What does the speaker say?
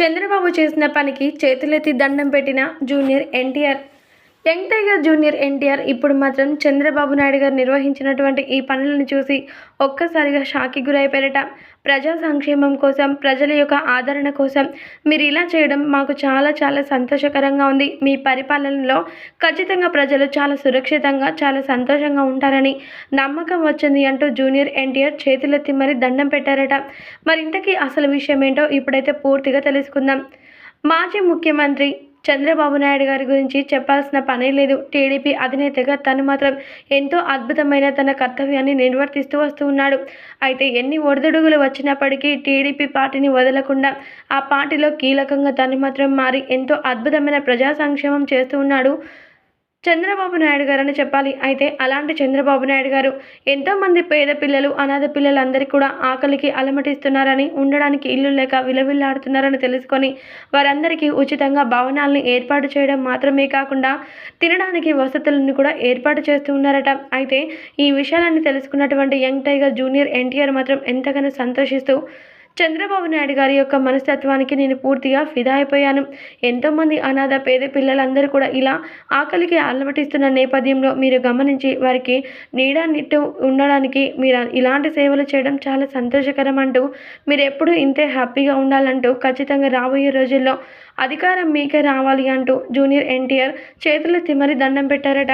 చంద్రబాబు చేసిన పనికి చేతులెత్తి దండం పెట్టిన junior NTR young tiger junior NTR ఇప్పుడు మాత్రం చంద్రబాబు నాయుడు గారు నిర్వహించినటువంటి ఈ పనులను చూసి ఒక్కసారిగా షాకి గురైపోయారట. ప్రజా సంక్షేమం కోసం ప్రజల యొక్క ఆదరణ కోసం మీరు ఇలా చేయడం మాకు చాలా చాలా సంతోషకరంగా ఉంది. మీ పరిపాలనలో ఖచ్చితంగా ప్రజలు చాలా సురక్షితంగా చాలా సంతోషంగా ఉంటారని నమ్మకం వచ్చింది అంటూ జూనియర్ ఎన్టీఆర్ చేతులెత్తి మరి దండం పెట్టారట. మరి ఇంతకీ అసలు విషయం ఏంటో ఇప్పుడైతే పూర్తిగా తెలుసుకుందాం. మాజీ ముఖ్యమంత్రి చంద్రబాబు నాయుడు గారి గురించి చెప్పాల్సిన పనే లేదు. టీడీపీ అధినేతగా తను మాత్రం ఎంతో అద్భుతమైన తన కర్తవ్యాన్ని నిర్వర్తిస్తూ వస్తూ ఉన్నాడు. అయితే ఎన్ని ఒడిదుడుగులు వచ్చినప్పటికీ టీడీపీ పార్టీని వదలకుండా ఆ పార్టీలో కీలకంగా తను మాత్రం మారి ఎంతో అద్భుతమైన ప్రజా సంక్షేమం చేస్తూ ఉన్నాడు. చంద్రబాబు నాయుడు గారు అని చెప్పాలి. అయితే అలాంటి చంద్రబాబు నాయుడు గారు ఎంతోమంది పేద పిల్లలు అనాథ పిల్లలందరికీ కూడా ఆకలికి అలమటిస్తున్నారని ఉండడానికి ఇల్లు లేక విలవిల్లాడుతున్నారని తెలుసుకొని వారందరికీ ఉచితంగా భవనాలను ఏర్పాటు చేయడం మాత్రమే కాకుండా తినడానికి వసతులను కూడా ఏర్పాటు చేస్తూ ఉన్నారట. అయితే ఈ విషయాలన్నీ తెలుసుకున్నటువంటి యంగ్ టైగర్ జూనియర్ ఎన్టీఆర్ మాత్రం ఎంతగానో సంతోషిస్తూ చంద్రబాబు నాయుడు గారి యొక్క మనస్తత్వానికి నేను పూర్తిగా ఫిదా అయిపోయాను. ఎంతోమంది అనాథ పేద పిల్లలందరూ కూడా ఇలా ఆకలికి అలవటిస్తున్న నేపథ్యంలో మీరు గమనించి వారికి నీడ నిట్టు ఉండడానికి మీరు ఇలాంటి సేవలు చేయడం చాలా సంతోషకరం అంటూ మీరు ఎప్పుడూ ఇంతే హ్యాపీగా ఉండాలంటూ ఖచ్చితంగా రాబోయే రోజుల్లో అధికారం మీకే రావాలి అంటూ జూనియర్ ఎన్టీఆర్ చేతులు తిమ్మరి దండం పెట్టారట.